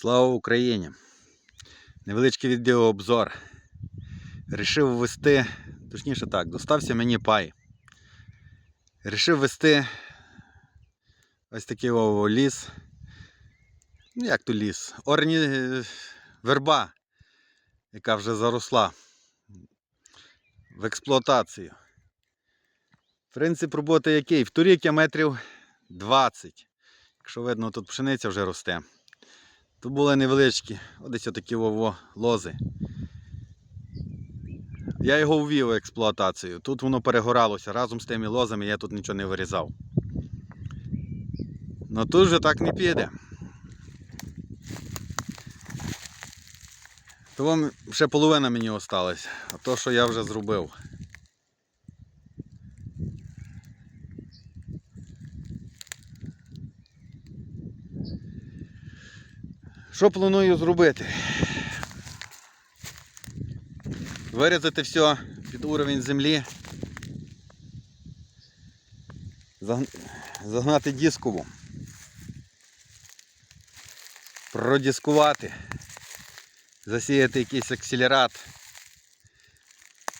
Слава Україні! Невеличкий відеообзор. Рішив ввести, точніше так, достався мені пай. Рішив ввести ось такий ліс. Ну як то ліс? Орні е, верба, яка вже заросла в експлуатацію. Принцип роботи який? В торік я метрів 20. Якщо видно, тут пшениця вже росте. Тут були невеличкі, ось такі вово лози. Я його ввів в експлуатацію. Тут воно перегоралося разом з тими лозами, я тут нічого не вирізав. Ну тут вже так не піде. Тому ще половина мені осталась, а то, що я вже зробив. Що планую зробити? Вирізати все під уровень землі. Загнати дискову. Продіскувати. Засіяти якийсь акселерат.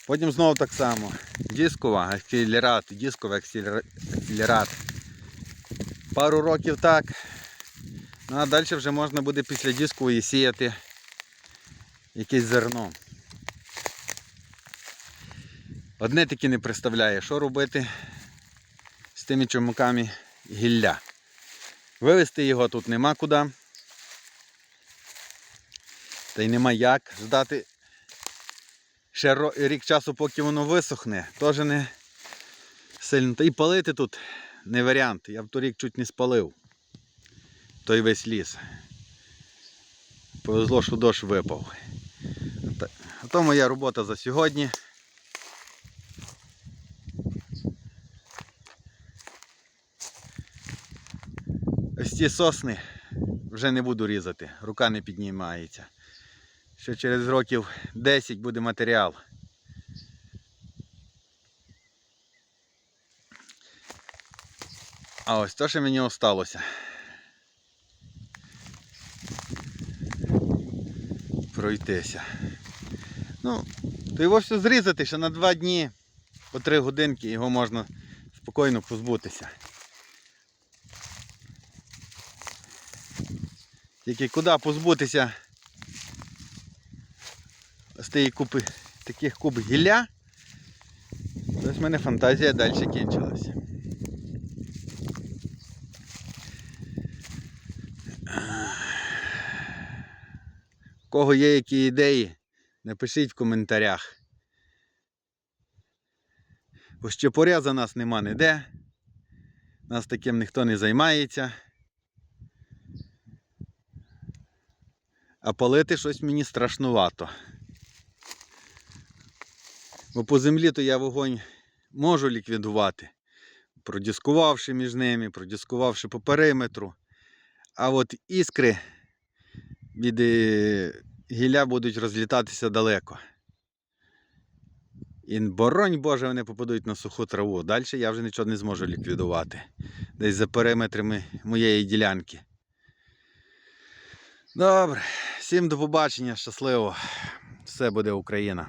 Потім знову так само. Дискова, акселерат, дисковий акселерат. Пару років так. Ну а далі вже можна буде після дискової сіяти якесь зерно. Одне таки не представляє, що робити з тими чумаками гілля. Вивезти його тут нема куди. Та й нема як ждати ще рік часу, поки воно висохне. Теж не сильно. Та й палити тут не варіант. Я в торік чуть не спалив той весь ліс. Повезло, що дощ випав. То моя робота за сьогодні. Ось ці сосни вже не буду різати, рука не піднімається. Ще через років 10 буде матеріал. А ось то, що мені осталося. Пройтися. Ну, то його все зрізати ще на 2 дні, по 3 годинки його можна спокійно позбутися. Тільки куди позбутися з тієї купи таких куб гілля, ось в мене фантазія далі кінчилася. Кого є які ідеї, напишіть в коментарях. Бо щепоря за нас нема ніде. Нас таким ніхто не займається. А палити щось мені страшнувато. Бо по землі то я вогонь можу ліквідувати, продіскувавши між ними, продіскувавши по периметру. А от іскри від е, гілля будуть розлітатися далеко. І боронь Боже, вони попадуть на суху траву. Далі я вже нічого не зможу ліквідувати. Десь за периметрами моєї ділянки. Добре, всім до побачення, щасливо. Все буде Україна.